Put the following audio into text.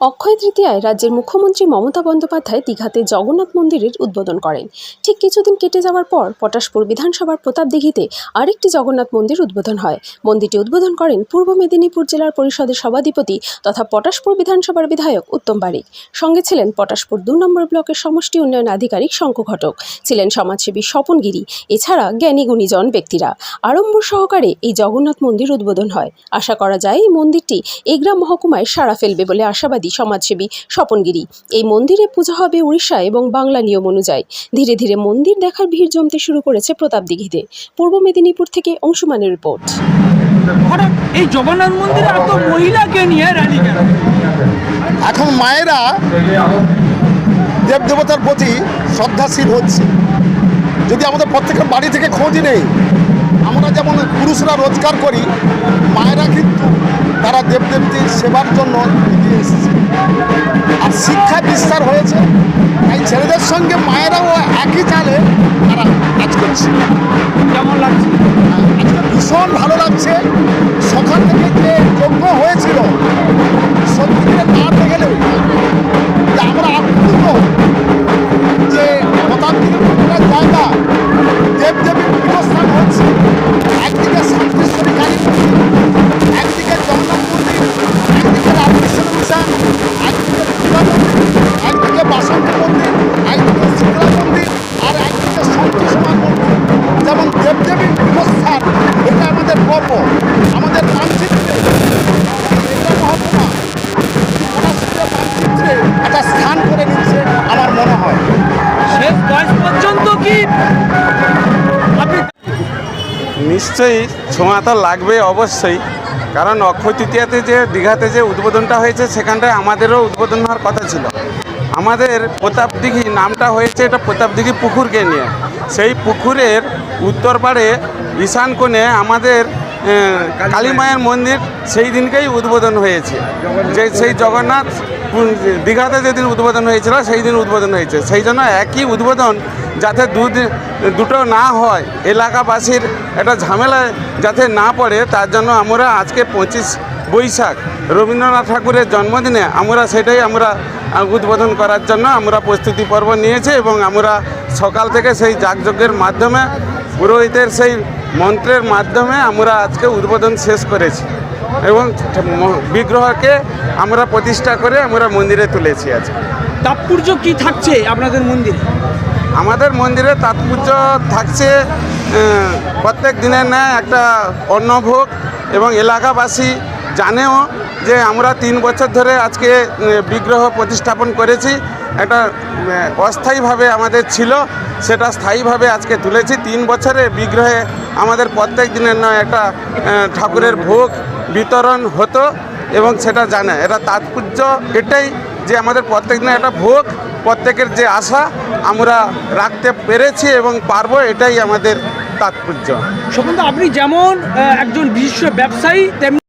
অক্ষয় তৃতীয়ায় রাজ্যের মুখ্যমন্ত্রী মমতা বন্দ্যোপাধ্যায় দীঘাতে জগন্নাথ মন্দিরের উদ্বোধন করেন। ঠিক কিছুদিন কেটে যাওয়ার পর পটাশপুর বিধানসভার প্রতাপ দিঘিতে আরেকটি জগন্নাথ মন্দির উদ্বোধন হয়। মন্দিরটি উদ্বোধন করেন পূর্ব মেদিনীপুর জেলার পরিষদের সভাধিপতি তথা পটাশপুর বিধানসভার বিধায়ক উত্তম বারিক। সঙ্গে ছিলেন পটাশপুর দু নম্বর ব্লকের সমষ্টি উন্নয়ন আধিকারিক শঙ্খ ঘটক। ছিলেন সমাজসেবী স্বপন গিরি। এছাড়া জ্ঞানী গুণীজন ব্যক্তিরা। আড়ম্বর সহকারে এই জগন্নাথ মন্দির উদ্বোধন হয়। আশা করা যায় এই মন্দিরটি এগ্রাম মহকুমায় সাড়া ফেলবে বলে আশাবাদী সমাজসেবী স্বপনগিরি। এই মন্দিরে পূজা হবে উড়িষ্যা এবং বাংলা নিয়ম অনুযায়ী। ধীরে ধীরে মন্দির দেখার ভিড় জমতে শুরু করেছে প্রতাপদিঘিতে পূর্ব মেদিনীপুর থেকে অংশুমানের রিপোর্ট। এই জগন্নাথ মন্দিরে এত মহিলাকে নিয়ে কেন? এখন মায়েরা দেবদেবতার প্রতি শ্রদ্ধাশীল হচ্ছে। যদি আমাদের প্রত্যেকের বাড়ি থেকে খোঁজ নেই আমরা যেমন পুরুষরা রোজগার করি মায়েরা কিন্তু তারা দেবদেবীর সেবার জন্য এগিয়ে এসেছে। আর শিক্ষা বিস্তার হয়েছে তাই ছেলেদের সঙ্গে মায়েরাও একই চালে তারা কাজ করছে। কেমন লাগছে? আজকে ভীষণ ভালো লাগছে। সকাল থেকে যে যোগ্য হয়েছিল নিশ্চয়ই ছোঁয়া তো লাগবে অবশ্যই। কারণ অক্ষয় তৃতীয়াতে যে দীঘাতে যে উদ্বোধনটা হয়েছে, সেখানটায় আমাদেরও উদ্বোধন হওয়ার কথা ছিল। আমাদের প্রতাপদিঘি নামটা হয়েছে এটা প্রতাপদিঘি পুকুরকে নিয়ে। সেই পুকুরের উত্তর পাড়ে ঈশান কোণে আমাদের কালী মায়ের মন্দির সেই দিনকেই উদ্বোধন হয়েছে। যে সেই জগন্নাথ দীঘাতে যেদিন উদ্বোধন হয়েছিল, সেই দিন উদ্বোধন হয়েছে। সেই জন্য একই উদ্বোধন যাতে দুদিন, দুটো না হয়, এলাকাবাসীর একটা ঝামেলায় যাতে না পড়ে, তার জন্য আমরা আজকে পঁচিশ বৈশাখ, রবীন্দ্রনাথ ঠাকুরের জন্মদিনে আমরা সেটাই আমরা উদ্বোধন করার জন্য আমরা প্রস্তুতি পর্ব নিয়েছি এবং আমরা সকাল থেকে সেই যাগযজ্ঞের মাধ্যমে পুরোহিতের সেই মন্ত্রের মাধ্যমে আমরা আজকে উদ্বোধন শেষ করেছি এবং বিগ্রহকে আমরা প্রতিষ্ঠা করে আমরা মন্দিরে তুলেছি আজকে। তাৎপর্য কি থাকছে আপনাদের মন্দিরে? আমাদের মন্দিরে তাৎপর্য থাকছে প্রত্যেক দিনের ন্যায় একটা অন্নভোগ এবং এলাকাবাসী জানেও যে আমরা তিন বছর ধরে আজকে বিগ্রহ প্রতিস্থাপন করেছি। একটা অস্থায়ীভাবে আমাদের ছিল সেটা স্থায়ীভাবে আজকে তুলেছি। তিন বছরে বিগ্রহে আমাদের প্রত্যেক দিনের নয় একটা ঠাকুরের ভোগ বিতরণ হতো এবং সেটা জানে। এটা তাৎপর্য এটাই যে আমাদের প্রত্যেক দিনের একটা ভোগ, প্রত্যেকের যে আশা আমরা রাখতে পেরেছি এবং পারব, এটাই আমাদের তাৎপর্য। সম্বন্ধে আপনি যেমন একজন বিশিষ্ট ব্যবসায়ী, তেমনি